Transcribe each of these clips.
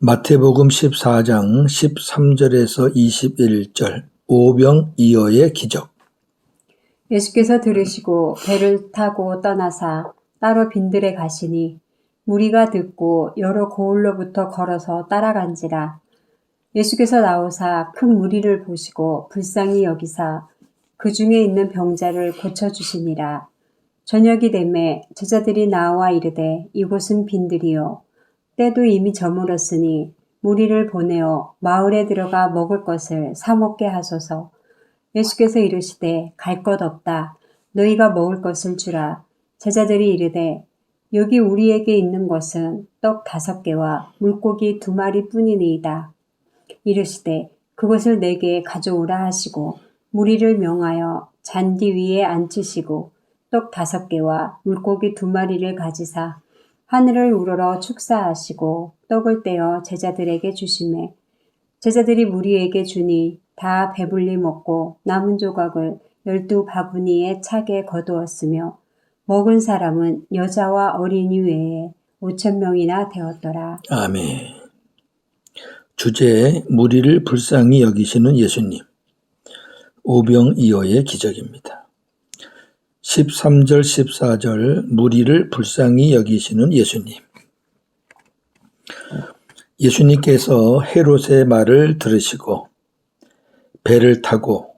마태복음 14장 13절에서 21절 오병 이어의 기적. 예수께서 들으시고 배를 타고 떠나사 따로 빈들에 가시니 무리가 듣고 여러 고을로부터 걸어서 따라간지라. 예수께서 나오사 큰 무리를 보시고 불쌍히 여기사 그 중에 있는 병자를 고쳐 주시니라. 저녁이 되매 제자들이 나와 이르되 이곳은 빈들이요 때도 이미 저물었으니 무리를 보내어 마을에 들어가 먹을 것을 사 먹게 하소서 예수께서 이르시되 갈 것 없다. 너희가 먹을 것을 주라. 제자들이 이르되 여기 우리에게 있는 것은 떡 다섯 개와 물고기 두 마리 뿐이니이다. 이르시되 그것을 내게 가져오라 하시고 무리를 명하여 잔디 위에 앉히시고 떡 다섯 개와 물고기 두 마리를 가지사 하늘을 우러러 축사하시고 떡을 떼어 제자들에게 주심에 제자들이 무리에게 주니 다 배불리 먹고 남은 조각을 열두 바구니에 차게 거두었으며 먹은 사람은 여자와 어린이 외에 오천 명이나 되었더라. 아멘 주제 무리를 불쌍히 여기시는 예수님 오병이어의 기적입니다. 13절 14절 무리를 불쌍히 여기시는 예수님 예수님께서 헤롯의 말을 들으시고 배를 타고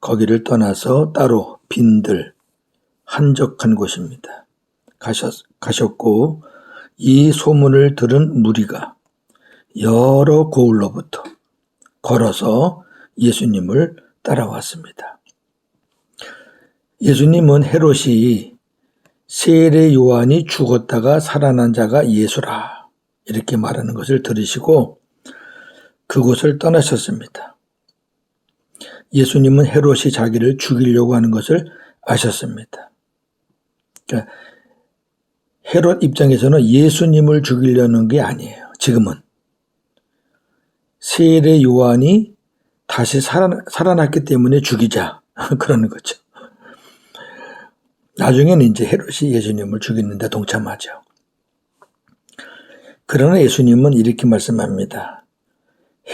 거기를 떠나서 따로 빈들 한적한 곳입니다. 가셨, 가셨고 이 소문을 들은 무리가 여러 고을로부터 걸어서 예수님을 따라왔습니다. 예수님은 헤롯이 세례 요한이 죽었다가 살아난 자가 예수라 이렇게 말하는 것을 들으시고 그곳을 떠나셨습니다. 예수님은 헤롯이 자기를 죽이려고 하는 것을 아셨습니다. 그러니까 헤롯 입장에서는 예수님을 죽이려는 게 아니에요. 지금은 세례 요한이 다시 살아났기 때문에 죽이자 그러는 거죠. 나중에는 이제 헤롯이 예수님을 죽이는데 동참하죠. 그러나 예수님은 이렇게 말씀합니다.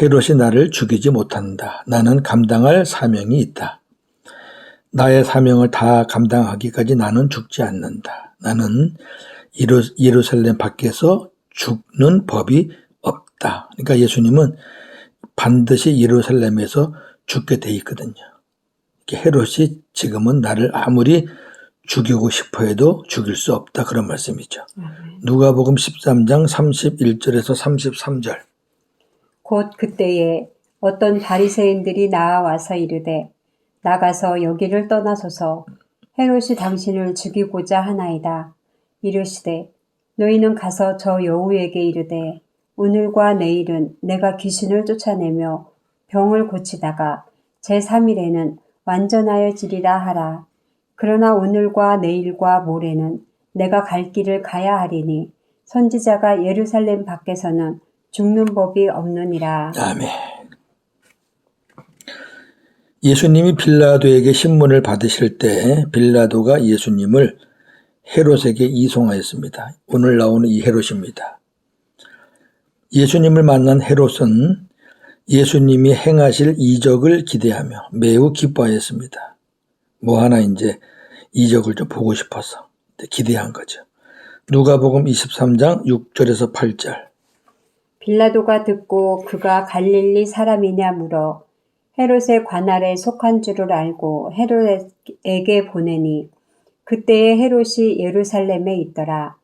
헤롯이 나를 죽이지 못한다. 나는 감당할 사명이 있다. 나의 사명을 다 감당하기까지 나는 죽지 않는다. 나는 예루살렘 밖에서 죽는 법이 없다. 그러니까 예수님은 반드시 예루살렘에서 죽게 돼 있거든요. 헤롯이 지금은 나를 아무리 죽이고 싶어 해도 죽일 수 없다. 그런 말씀이죠. 누가복음 13장 31절에서 33절. 곧 그때에 어떤 바리새인들이 나와서 이르되 나가서 여기를 떠나소서 헤롯이 당신을 죽이고자 하나이다. 이르시되 너희는 가서 저 여우에게 이르되 오늘과 내일은 내가 귀신을 쫓아내며 병을 고치다가 제3일에는 완전하여 지리라 하라. 그러나 오늘과 내일과 모레는 내가 갈 길을 가야 하리니 선지자가 예루살렘 밖에서는 죽는 법이 없느니라. 아멘. 예수님이 빌라도에게 신문을 받으실 때 빌라도가 예수님을 헤롯에게 이송하였습니다. 오늘 나오는 이 헤롯입니다. 예수님을 만난 헤롯은 예수님이 행하실 이적을 기대하며 매우 기뻐하였습니다. 뭐 하나 이제 이적을 좀 보고 싶어서 기대한 거죠. 누가복음 23장 6절에서 8절. 빌라도가 듣고 그가 갈릴리 사람이냐 물어 헤롯의 관할에 속한 줄을 알고 헤롯에게 보내니 그때에 헤롯이 예루살렘에 있더라.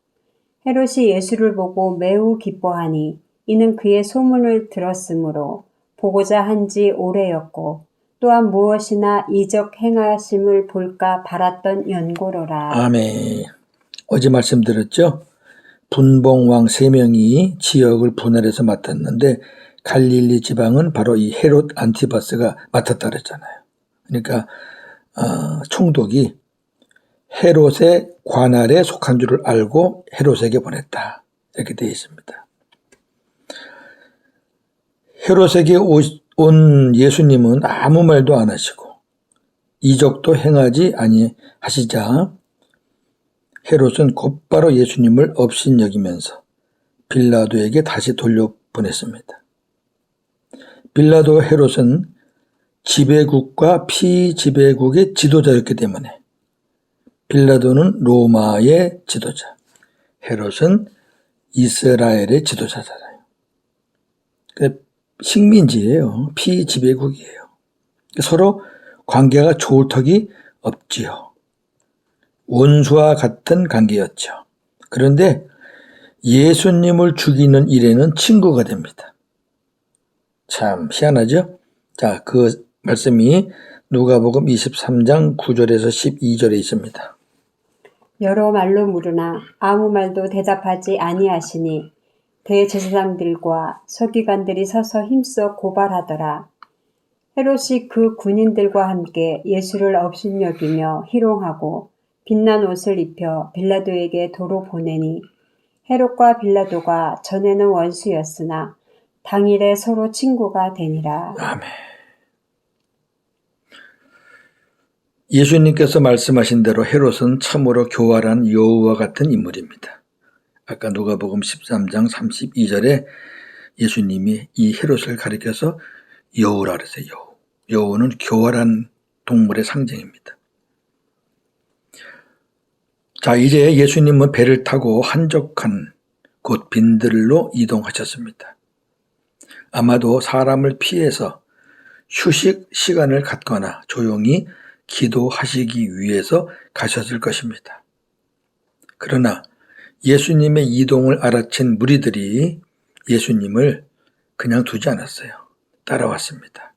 헤롯이 예수를 보고 매우 기뻐하니 이는 그의 소문을 들었으므로 보고자 한 지 오래였고 또한 무엇이나 이적 행하심을 볼까 바랐던 연고로라. 아멘. 어제 말씀드렸죠? 분봉왕 세 명이 지역을 분할해서 맡았는데 갈릴리 지방은 바로 이 헤롯 안티바스가 맡았다 그랬잖아요. 그러니까 어, 총독이 헤롯의 관할에 속한 줄을 알고 헤롯에게 보냈다. 이렇게 되어 있습니다. 헤롯에게 온 예수님은 아무 말도 안 하시고 이적도 행하지 아니하시자 헤롯은 곧바로 예수님을 업신 여기면서 빌라도에게 다시 돌려 보냈습니다. 빌라도 헤롯은 지배국과 피지배국의 지도자였기 때문에 빌라도는 로마의 지도자, 헤롯은 이스라엘의 지도자잖아요. 그 식민지예요. 피지배국이에요. 서로 관계가 좋을 턱이 없지요. 원수와 같은 관계였죠. 그런데 예수님을 죽이는 일에는 친구가 됩니다. 참 희한하죠? 자, 그 말씀이 누가복음 23장 9절에서 12절에 있습니다. 여러 말로 물으나 아무 말도 대답하지 아니하시니 대제사장들과 서기관들이 서서 힘써 고발하더라. 헤롯이 그 군인들과 함께 예수를 업신여기며 희롱하고 빛난 옷을 입혀 빌라도에게 도로 보내니 헤롯과 빌라도가 전에는 원수였으나 당일에 서로 친구가 되니라. 아멘. 예수님께서 말씀하신 대로 헤롯은 참으로 교활한 여우와 같은 인물입니다. 아까 누가복음 13장 32절에 예수님이 이 헤롯을 가리켜서 여우라 그랬어요. 여우. 여우는 교활한 동물의 상징입니다. 자, 이제 예수님은 배를 타고 한적한 곳 빈들로 이동하셨습니다. 아마도 사람을 피해서 휴식 시간을 갖거나 조용히 기도하시기 위해서 가셨을 것입니다. 그러나 예수님의 이동을 알아챈 무리들이 예수님을 그냥 두지 않았어요. 따라왔습니다.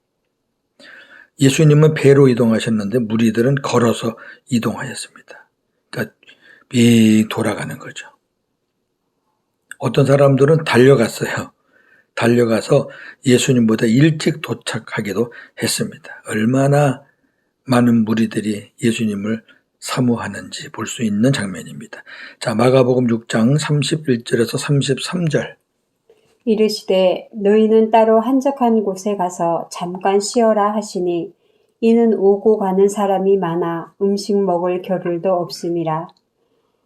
예수님은 배로 이동하셨는데 무리들은 걸어서 이동하였습니다. 그러니까 빙 돌아가는 거죠. 어떤 사람들은 달려갔어요. 달려가서 예수님보다 일찍 도착하기도 했습니다. 얼마나 많은 무리들이 예수님을 사모하는지 볼 수 있는 장면입니다. 자, 마가복음 6장 31절에서 33절. 이르시되 너희는 따로 한적한 곳에 가서 잠깐 쉬어라 하시니 이는 오고 가는 사람이 많아 음식 먹을 겨를도 없음이라.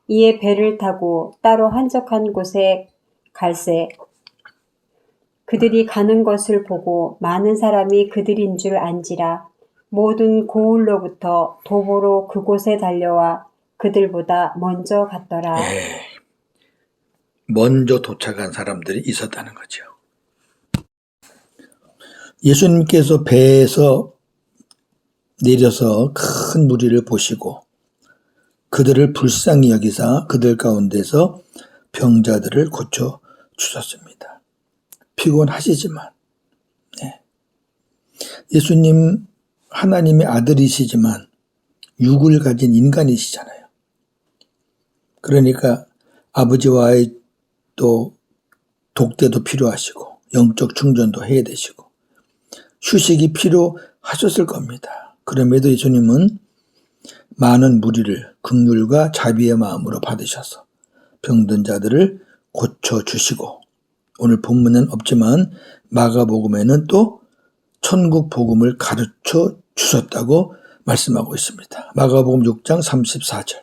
이에 배를 타고 따로 한적한 곳에 갈새 그들이 가는 것을 보고 많은 사람이 그들인 줄 안지라 모든 고을로부터 도보로 그곳에 달려와 그들보다 먼저 갔더라. 네. 먼저 도착한 사람들이 있었다는 거죠. 예수님께서 배에서 내려서 큰 무리를 보시고 그들을 불쌍히 여기사 그들 가운데서 병자들을 고쳐 주셨습니다. 피곤하시지만 네. 예수님 하나님의 아들이시지만 육을 가진 인간이시잖아요. 그러니까 아버지와의 또 독대도 필요하시고 영적 충전도 해야 되시고 휴식이 필요하셨을 겁니다. 그럼에도 예수님은 많은 무리를 극률과 자비의 마음으로 받으셔서 병든 자들을 고쳐 주시고 오늘 본문은 없지만 마가복음에는 또 천국 복음을 가르쳐 주셨다고 말씀하고 있습니다. 마가복음 6장 34절.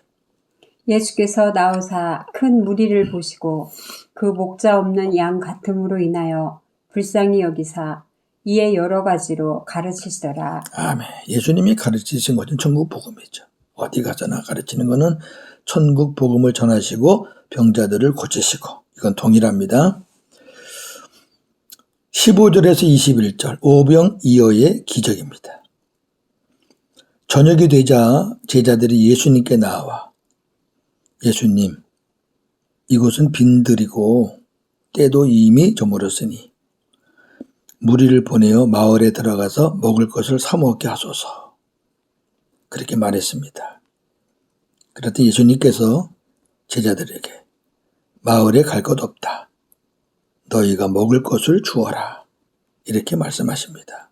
예수께서 나오사 큰 무리를 보시고 그 목자 없는 양 같음으로 인하여 불쌍히 여기사 이에 여러 가지로 가르치시더라. 아멘. 예수님이 가르치신 것은 천국 복음이죠. 어디 가서나 가르치는 것은 천국 복음을 전하시고 병자들을 고치시고 이건 동일합니다. 15절에서 21절 오병 이어의 기적입니다. 저녁이 되자 제자들이 예수님께 나와 예수님 이곳은 빈들이고 때도 이미 저물었으니 무리를 보내어 마을에 들어가서 먹을 것을 사 먹게 하소서. 그렇게 말했습니다. 그랬더니 예수님께서 제자들에게 마을에 갈 것 없다. 너희가 먹을 것을 주어라. 이렇게 말씀하십니다.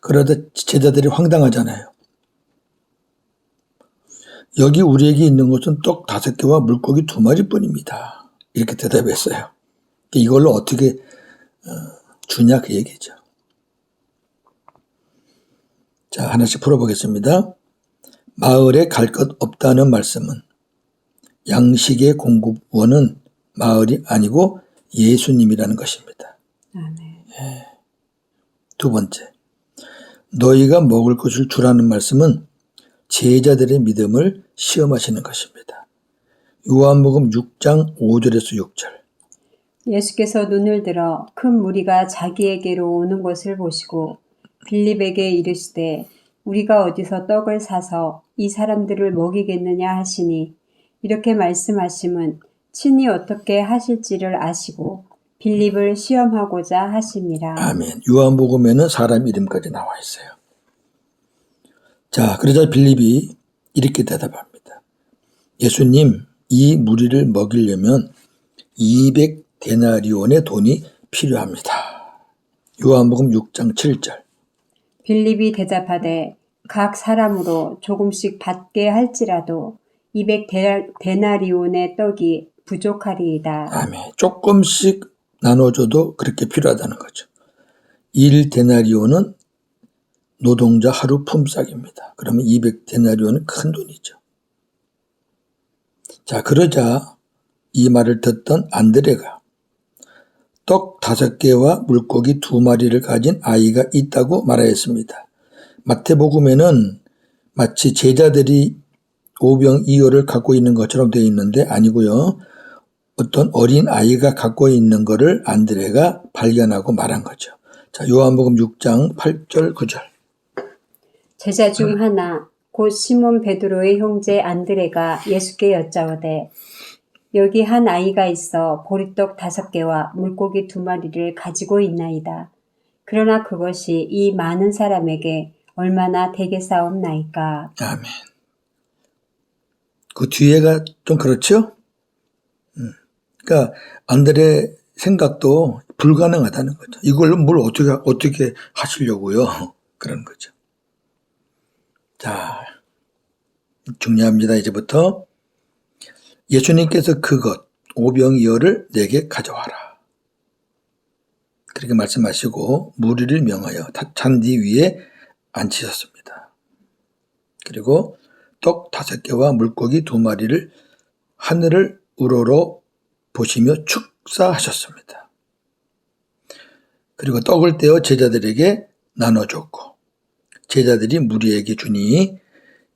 그러다 제자들이 황당하잖아요. 여기 우리에게 있는 것은 떡 다섯 개와 물고기 두 마리뿐입니다. 이렇게 대답했어요. 이걸로 어떻게 주냐 그 얘기죠. 자 하나씩 풀어보겠습니다. 마을에 갈 것 없다는 말씀은 양식의 공급원은 마을이 아니고 예수님이라는 것입니다. 아멘. 두 번째, 너희가 먹을 것을 주라는 말씀은 제자들의 믿음을 시험하시는 것입니다. 요한복음 6장 5절에서 6절. 예수께서 눈을 들어 큰 무리가 자기에게로 오는 것을 보시고 빌립에게 이르시되 우리가 어디서 떡을 사서 이 사람들을 먹이겠느냐 하시니 이렇게 말씀하심은 친히 어떻게 하실지를 아시고 빌립을 시험하고자 하심이라. 아멘. 요한복음에는 사람 이름까지 나와 있어요. 자, 그러자 빌립이 이렇게 대답합니다. 예수님, 이 무리를 먹이려면 200 데나리온의 돈이 필요합니다. 요한복음 6장 7절. 빌립이 대답하되 각 사람으로 조금씩 받게 할지라도 200 데나리온의 떡이 부족하리이다. 아멘. 조금씩 나눠줘도 그렇게 필요하다는 거죠. 1 데나리온은 노동자 하루 품삯입니다. 그러면 200 데나리온은 큰 돈이죠. 자, 그러자 이 말을 듣던 안드레가 떡 다섯 개와 물고기 두 마리를 가진 아이가 있다고 말하였습니다. 마태복음에는 마치 제자들이 오병이어를 갖고 있는 것처럼 되어 있는데 아니고요. 어떤 어린 아이가 갖고 있는 것을 안드레가 발견하고 말한 거죠. 자, 요한복음 6장 8절 9절. 제자 중 하나 곧 시몬 베드로의 형제 안드레가 예수께 여짜오되 여기 한 아이가 있어 보리떡 다섯 개와 물고기 두 마리를 가지고 있나이다. 그러나 그것이 이 많은 사람에게 얼마나 되겠사옵나이까. 아멘. 그 뒤에가 좀 그렇죠? 음. 그러니까 안드레 생각도 불가능하다는 거죠. 이걸로 뭘 어떻게 어떻게 하시려고요? 그런 거죠. 자, 중요합니다. 이제부터 예수님께서 그것 오병이어를 내게 가져와라. 그렇게 말씀하시고 무리를 명하여 잔디 위에 앉히셨습니다. 그리고 떡 다섯 개와 물고기 두 마리를 하늘을 우러러 보시며 축사하셨습니다. 그리고 떡을 떼어 제자들에게 나눠줬고 제자들이 무리에게 주니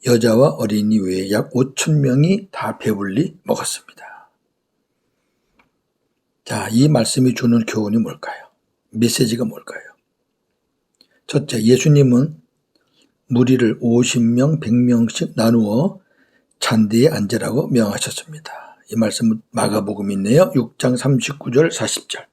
여자와 어린이 외에 약 5천 명이 다 배불리 먹었습니다. 자, 이 말씀이 주는 교훈이 뭘까요? 메시지가 뭘까요? 첫째, 예수님은 무리를 50명, 100명씩 나누어 잔디에 앉으라고 명하셨습니다. 이 말씀은 마가복음 있네요. 6장 39절 40절.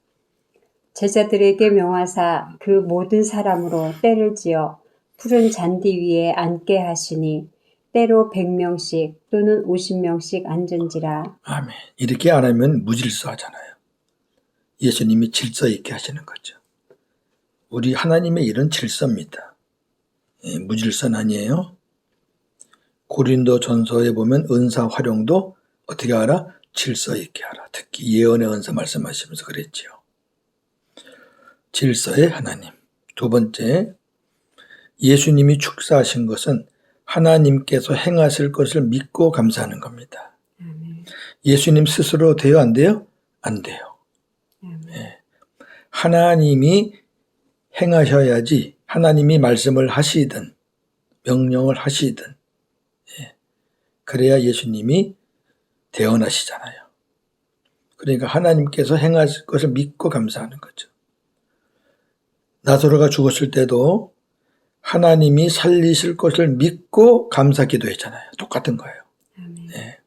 제자들에게 명하사 그 모든 사람으로 때를 지어 푸른 잔디 위에 앉게 하시니 때로 100명씩 또는 50명씩 앉은지라. 아멘. 이렇게 안 하면 무질서하잖아요. 예수님이 질서 있게 하시는 거죠. 우리 하나님의 일은 질서입니다. 예, 무질서는 아니에요. 고린도 전서에 보면 은사 활용도 어떻게 하라? 질서 있게 하라. 특히 예언의 은사 말씀하시면서 그랬지요. 질서의 하나님. 두 번째, 예수님이 축사하신 것은 하나님께서 행하실 것을 믿고 감사하는 겁니다. 예수님 스스로 돼요? 안 돼요? 안 돼요. 예. 하나님이 행하셔야지 하나님이 말씀을 하시든 명령을 하시든 예. 그래야 예수님이 대언하시잖아요. 그러니까 하나님께서 행하실 것을 믿고 감사하는 거죠. 나사로가 죽었을 때도 하나님이 살리실 것을 믿고 감사 기도했잖아요. 똑같은 거예요. 예.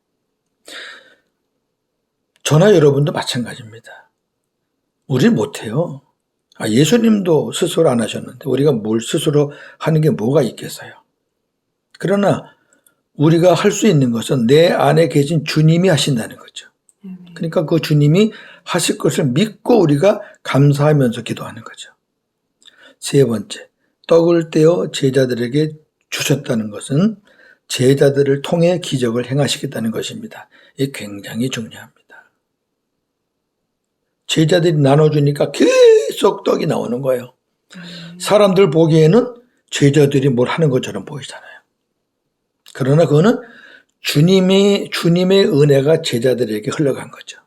저나 여러분도 마찬가지입니다. 우리 못해요. 아, 예수님도 스스로 안 하셨는데 우리가 뭘 스스로 하는 게 뭐가 있겠어요. 그러나 우리가 할 수 있는 것은 내 안에 계신 주님이 하신다는 거죠. 그러니까 그 주님이 하실 것을 믿고 우리가 감사하면서 기도하는 거죠. 세 번째, 떡을 떼어 제자들에게 주셨다는 것은 제자들을 통해 기적을 행하시겠다는 것입니다. 이게 굉장히 중요합니다. 제자들이 나눠주니까 계속 떡이 나오는 거예요. 사람들 보기에는 제자들이 뭘 하는 것처럼 보이잖아요. 그러나 그거는 주님의, 주님의 은혜가 제자들에게 흘러간 거죠.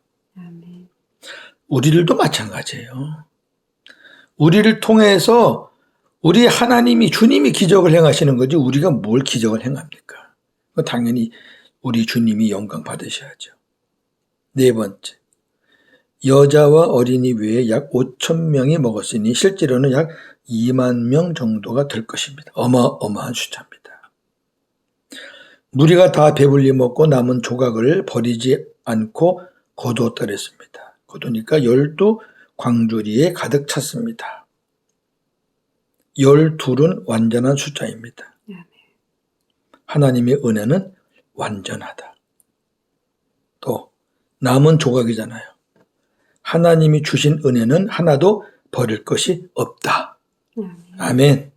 우리들도 마찬가지예요. 우리를 통해서 우리 하나님이 주님이 기적을 행하시는 거지 우리가 뭘 기적을 행합니까? 당연히 우리 주님이 영광 받으셔야죠. 네 번째. 여자와 어린이 외에 약 5천 명이 먹었으니 실제로는 약 2만 명 정도가 될 것입니다. 어마어마한 숫자입니다. 무리가 다 배불리 먹고 남은 조각을 버리지 않고 거두었다 그랬습니다. 거두니까 열두 광주리에 가득 찼습니다. 열둘은 완전한 숫자입니다. 하나님의 은혜는 완전하다. 또 남은 조각이잖아요. 하나님이 주신 은혜는 하나도 버릴 것이 없다. 아멘.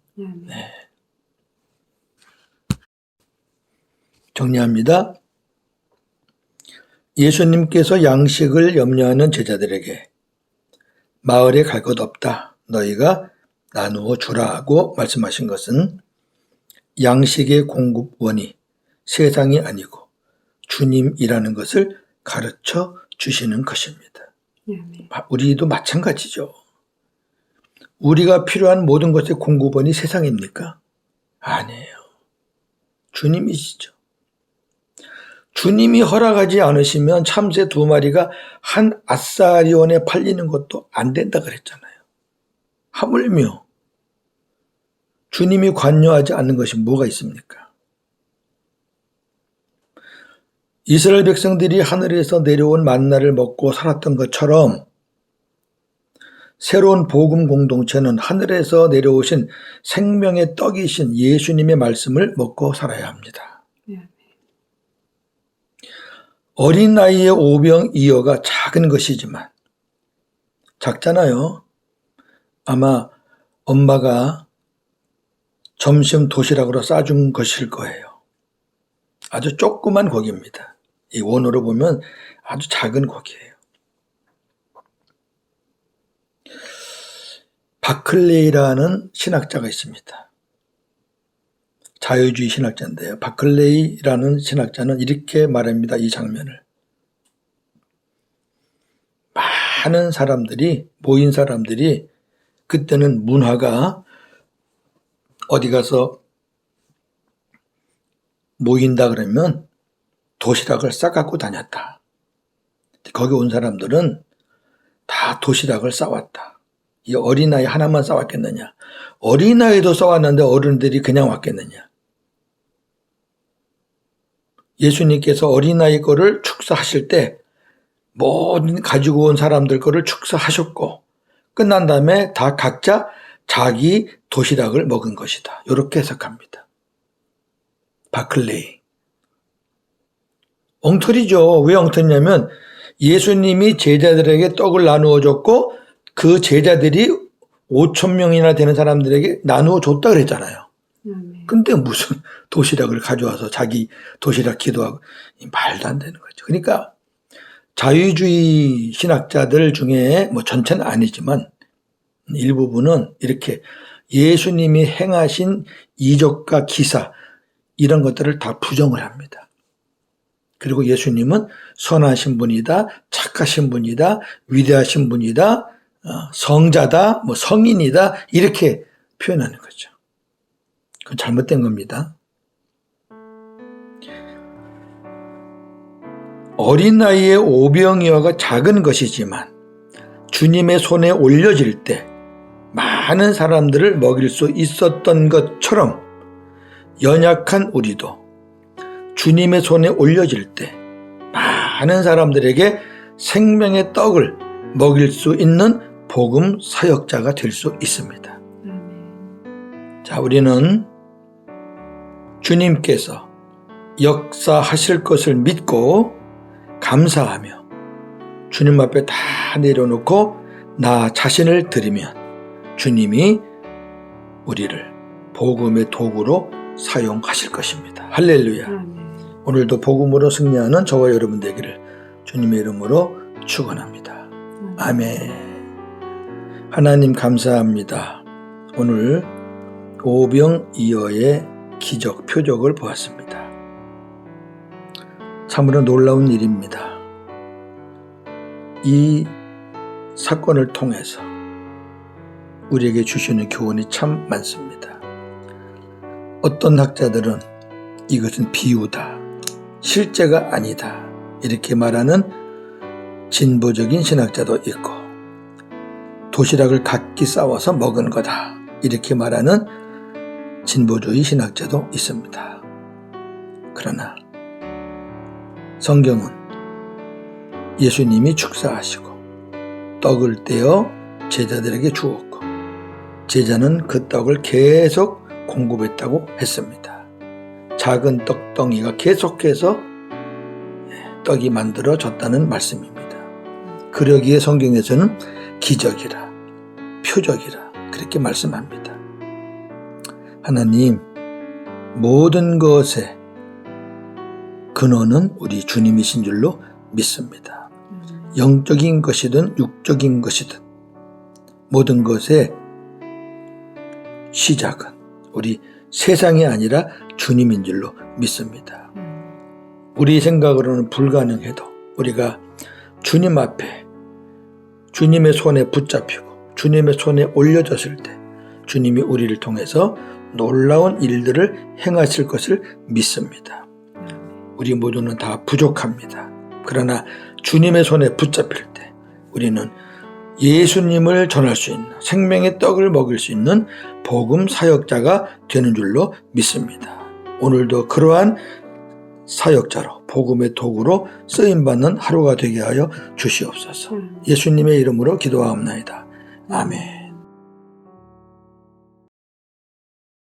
정리합니다. 예수님께서 양식을 염려하는 제자들에게 마을에 갈 것 없다. 너희가 나누어 주라 하고 말씀하신 것은 양식의 공급원이 세상이 아니고 주님이라는 것을 가르쳐 주시는 것입니다. 마- 우리도 마찬가지죠. 우리가 필요한 모든 것의 공급원이 세상입니까? 아니에요. 주님이시죠. 주님이 허락하지 않으시면 참새 두 마리가 한 아사리온에 팔리는 것도 안 된다 그랬잖아요. 하물며 주님이 관여하지 않는 것이 뭐가 있습니까? 이스라엘 백성들이 하늘에서 내려온 만나를 먹고 살았던 것처럼 새로운 복음 공동체는 하늘에서 내려오신 생명의 떡이신 예수님의 말씀을 먹고 살아야 합니다. 어린 나이에 오병이어가 작은 것이지만 작잖아요. 아마 엄마가 점심 도시락으로 싸준 것일 거예요. 아주 조그만 고기입니다. 이 원어로 보면 아주 작은 고기예요. 바클레이라는 신학자가 있습니다. 자유주의 신학자인데요. 바클레이라는 신학자는 이렇게 말합니다. 이 장면을. 많은 사람들이, 모인 사람들이 그때는 문화가 어디 가서 모인다 그러면 도시락을 싸 갖고 다녔다. 거기 온 사람들은 다 도시락을 싸왔다. 이 어린아이 하나만 싸왔겠느냐. 어린아이도 싸왔는데 어른들이 그냥 왔겠느냐. 예수님께서 어린아이 거를 축사하실 때 모든 가지고 온 사람들 거를 축사하셨고 끝난 다음에 다 각자 자기 도시락을 먹은 것이다. 이렇게 해석합니다. 바클레이. 엉터리죠. 왜 엉터리냐면 예수님이 제자들에게 떡을 나누어 줬고 그 제자들이 5천 명이나 되는 사람들에게 나누어 줬다 그랬잖아요. 근데 무슨 도시락을 가져와서 자기 도시락 기도하고 이 말도 안 되는 거죠. 그러니까 자유주의 신학자들 중에 뭐 전체는 아니지만 일부분은 이렇게 예수님이 행하신 이적과 기사 이런 것들을 다 부정을 합니다. 그리고 예수님은 선하신 분이다, 착하신 분이다, 위대하신 분이다, 어, 성자다, 뭐 성인이다 이렇게 표현하는 거죠. 그건 잘못된 겁니다. 어린 나이에 오병이어가 작은 것이지만 주님의 손에 올려질 때 많은 사람들을 먹일 수 있었던 것처럼 연약한 우리도 주님의 손에 올려질 때 많은 사람들에게 생명의 떡을 먹일 수 있는 복음 사역자가 될 수 있습니다. 자, 우리는 주님께서 역사하실 것을 믿고 감사하며 주님 앞에 다 내려놓고 나 자신을 드리면 주님이 우리를 복음의 도구로 사용하실 것입니다. 할렐루야. 오늘도 복음으로 승리하는 저와 여러분 되기를 주님의 이름으로 축원합니다. 아멘. 하나님 감사합니다. 오늘 오병이어의 기적 표적을 보았습니다. 참으로 놀라운 일입니다. 이 사건을 통해서 우리에게 주시는 교훈이 참 많습니다. 어떤 학자들은 이것은 비유다, 실제가 아니다, 이렇게 말하는 진보적인 신학자도 있고, 도시락을 각기 싸워서 먹은 거다, 이렇게 말하는 진보주의 신학자도 있습니다. 그러나 성경은 예수님이 축사하시고 떡을 떼어 제자들에게 주었고 제자는 그 떡을 계속 공급했다고 했습니다. 작은 떡덩이가 계속해서 떡이 만들어졌다는 말씀입니다. 그러기에 성경에서는 기적이라 표적이라 그렇게 말씀합니다. 하나님 모든 것의 근원은 우리 주님이신 줄로 믿습니다. 영적인 것이든 육적인 것이든 모든 것의 시작은 우리 세상이 아니라 주님인 줄로 믿습니다. 우리 생각으로는 불가능해도 우리가 주님 앞에 주님의 손에 붙잡히고 주님의 손에 올려졌을 때 주님이 우리를 통해서 놀라운 일들을 행하실 것을 믿습니다. 우리 모두는 다 부족합니다. 그러나 주님의 손에 붙잡힐 때 우리는 예수님을 전할 수 있는 생명의 떡을 먹을 수 있는 복음 사역자가 되는 줄로 믿습니다. 오늘도 그러한 사역자로 복음의 도구로 쓰임 받는 하루가 되게 하여 주시옵소서. 예수님의 이름으로 기도하옵나이다. 아멘.